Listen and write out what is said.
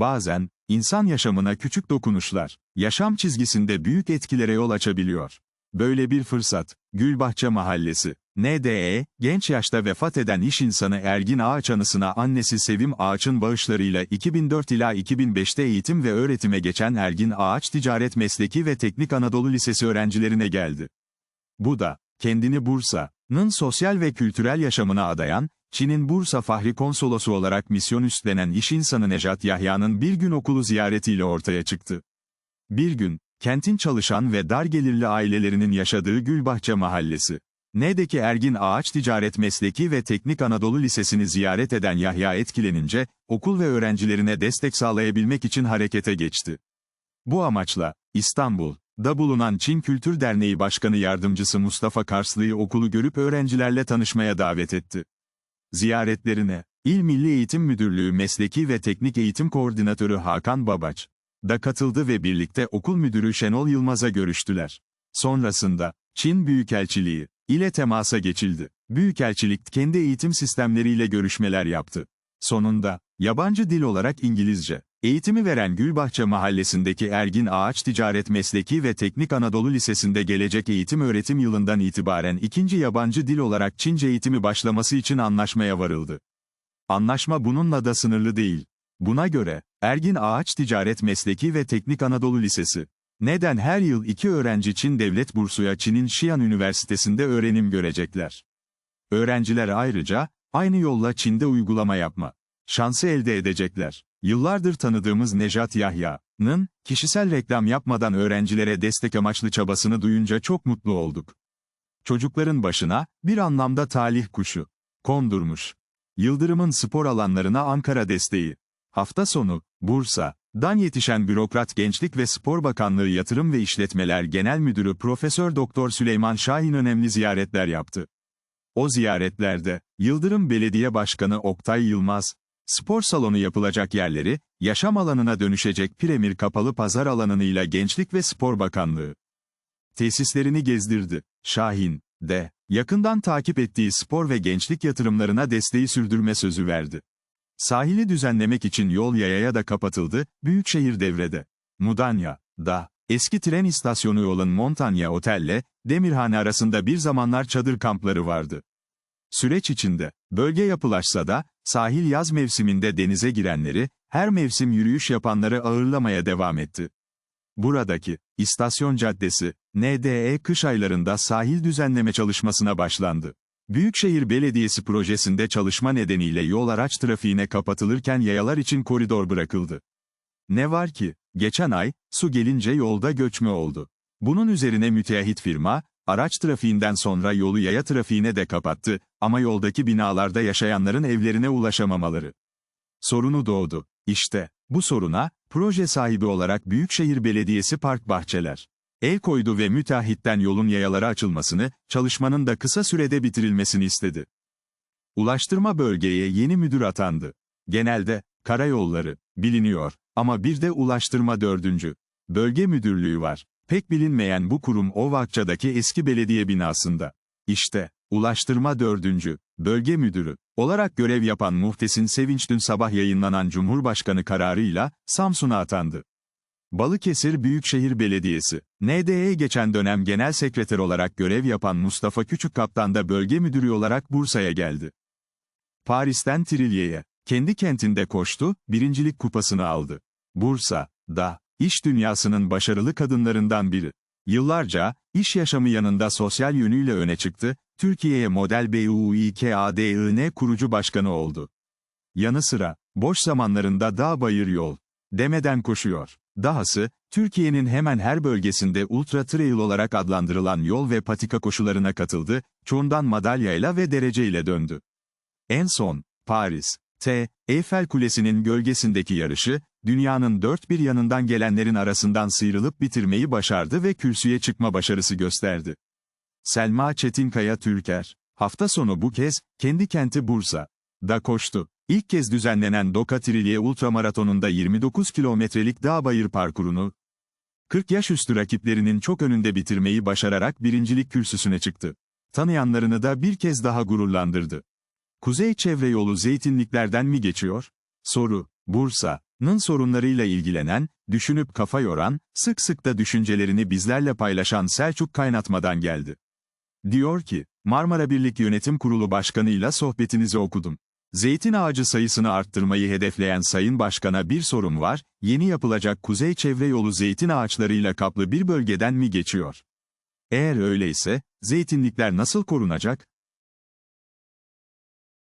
Bazen, insan yaşamına küçük dokunuşlar, yaşam çizgisinde büyük etkilere yol açabiliyor. Böyle bir fırsat, Gülbahçe Mahallesi, NDE, genç yaşta vefat eden iş insanı Ergin Ağaç anısına annesi Sevim Ağaç'ın bağışlarıyla 2004 ila 2005'te eğitim ve öğretime geçen Ergin Ağaç Ticaret Mesleki ve Teknik Anadolu Lisesi öğrencilerine geldi. Bu da, kendini Bursa'nın sosyal ve kültürel yaşamına adayan, Çin'in Bursa Fahri Konsolosu olarak misyon üstlenen iş insanı Nejat Yahya'nın bir gün okulu ziyaretiyle ortaya çıktı. Bir gün, kentin çalışan ve dar gelirli ailelerinin yaşadığı Gülbahçe Mahallesi, N'deki Ergin Ağaç Ticaret Mesleki ve Teknik Anadolu Lisesi'ni ziyaret eden Yahya etkilenince, okul ve öğrencilerine destek sağlayabilmek için harekete geçti. Bu amaçla, İstanbul'da bulunan Çin Kültür Derneği Başkanı Yardımcısı Mustafa Karslı'yı okulu görüp öğrencilerle tanışmaya davet etti. Ziyaretlerine, İl Milli Eğitim Müdürlüğü Mesleki ve Teknik Eğitim Koordinatörü Hakan Babaç da katıldı ve birlikte okul müdürü Şenol Yılmaz'a görüştüler. Sonrasında, Çin Büyükelçiliği ile temasa geçildi. Büyükelçilik kendi eğitim sistemleriyle görüşmeler yaptı. Sonunda, yabancı dil olarak İngilizce, eğitimi veren Gülbahçe Mahallesi'ndeki Ergin Ağaç Ticaret Mesleki ve Teknik Anadolu Lisesi'nde gelecek eğitim öğretim yılından itibaren ikinci yabancı dil olarak Çince eğitimi başlaması için anlaşmaya varıldı. Anlaşma bununla da sınırlı değil. Buna göre, Ergin Ağaç Ticaret Mesleki ve Teknik Anadolu Lisesi, neden her yıl iki öğrenci Çin Devlet Bursu'ya Çin'in Xi'an Üniversitesi'nde öğrenim görecekler? Öğrenciler ayrıca, aynı yolla Çin'de uygulama yapma şansı elde edecekler. Yıllardır tanıdığımız Nejat Yahya'nın, kişisel reklam yapmadan öğrencilere destek amaçlı çabasını duyunca çok mutlu olduk. Çocukların başına, bir anlamda talih kuşu, kondurmuş. Yıldırım'ın spor alanlarına Ankara desteği. Hafta sonu, Bursa'dan yetişen bürokrat Gençlik ve Spor Bakanlığı Yatırım ve İşletmeler Genel Müdürü Profesör Doktor Süleyman Şahin önemli ziyaretler yaptı. O ziyaretlerde, Yıldırım Belediye Başkanı Oktay Yılmaz, spor salonu yapılacak yerleri, yaşam alanına dönüşecek Piremir Kapalı Pazar alanıyla Gençlik ve Spor Bakanlığı tesislerini gezdirdi. Şahin, de, yakından takip ettiği spor ve gençlik yatırımlarına desteği sürdürme sözü verdi. Sahili düzenlemek için yol yayaya da kapatıldı, Büyükşehir devrede. Mudanya, da, eski tren istasyonu yolun Montanya Otel'le, Demirhane arasında bir zamanlar çadır kampları vardı. Süreç içinde, bölge yapılaşsa da, sahil yaz mevsiminde denize girenleri, her mevsim yürüyüş yapanları ağırlamaya devam etti. Buradaki, İstasyon Caddesi, NDE kış aylarında sahil düzenleme çalışmasına başlandı. Büyükşehir Belediyesi projesinde çalışma nedeniyle yol araç trafiğine kapatılırken yayalar için koridor bırakıldı. Ne var ki, geçen ay, su gelince yolda göçme oldu. Bunun üzerine müteahhit firma, araç trafiğinden sonra yolu yaya trafiğine de kapattı, ama yoldaki binalarda yaşayanların evlerine ulaşamamaları. Sorunu doğdu. İşte, bu soruna, proje sahibi olarak Büyükşehir Belediyesi Park Bahçeler el koydu ve müteahhitten yolun yayalara açılmasını, çalışmanın da kısa sürede bitirilmesini istedi. Ulaştırma bölgeye yeni müdür atandı. Genelde, karayolları, biliniyor, ama bir de Ulaştırma dördüncü. Bölge müdürlüğü var. Pek bilinmeyen bu kurum Ovakça'daki eski belediye binasında. İşte, Ulaştırma dördüncü. Bölge müdürü olarak görev yapan Muhtesin Sevinç dün sabah yayınlanan Cumhurbaşkanı kararıyla Samsun'a atandı. Balıkesir Büyükşehir Belediyesi, NDE geçen dönem genel sekreter olarak görev yapan Mustafa Küçükkaptan da bölge müdürü olarak Bursa'ya geldi. Paris'ten Trilye'ye, kendi kentinde koştu, birincilik kupasını aldı. Bursa, da, iş dünyasının başarılı kadınlarından biri. Yıllarca, iş yaşamı yanında sosyal yönüyle öne çıktı, Türkiye'ye model BUİKADIN kurucu başkanı oldu. Yanı sıra, boş zamanlarında dağ bayır yol demeden koşuyor. Dahası, Türkiye'nin hemen her bölgesinde Ultra Trail olarak adlandırılan yol ve patika koşularına katıldı, çoğundan madalyayla ve dereceyle döndü. En son, Paris, T. Eiffel Kulesi'nin gölgesindeki yarışı, dünyanın dört bir yanından gelenlerin arasından sıyrılıp bitirmeyi başardı ve kürsüye çıkma başarısı gösterdi. Selma Çetinkaya Türker, hafta sonu bu kez, kendi kenti Bursa, da koştu. İlk kez düzenlenen Doka Trilye Ultramaratonunda 29 kilometrelik dağ bayır parkurunu, 40 yaş üstü rakiplerinin çok önünde bitirmeyi başararak birincilik kürsüsüne çıktı. Tanıyanlarını da bir kez daha gururlandırdı. Kuzey çevre yolu zeytinliklerden mi geçiyor? Soru, Bursa, nın sorunlarıyla ilgilenen, düşünüp kafa yoran, sık sık da düşüncelerini bizlerle paylaşan Selçuk Kaynatmadan geldi. Diyor ki, Marmara Birlik Yönetim Kurulu Başkanı'yla sohbetinizi okudum. Zeytin ağacı sayısını arttırmayı hedefleyen Sayın Başkan'a bir sorum var, yeni yapılacak Kuzey Çevre Yolu zeytin ağaçlarıyla kaplı bir bölgeden mi geçiyor? Eğer öyleyse, zeytinlikler nasıl korunacak?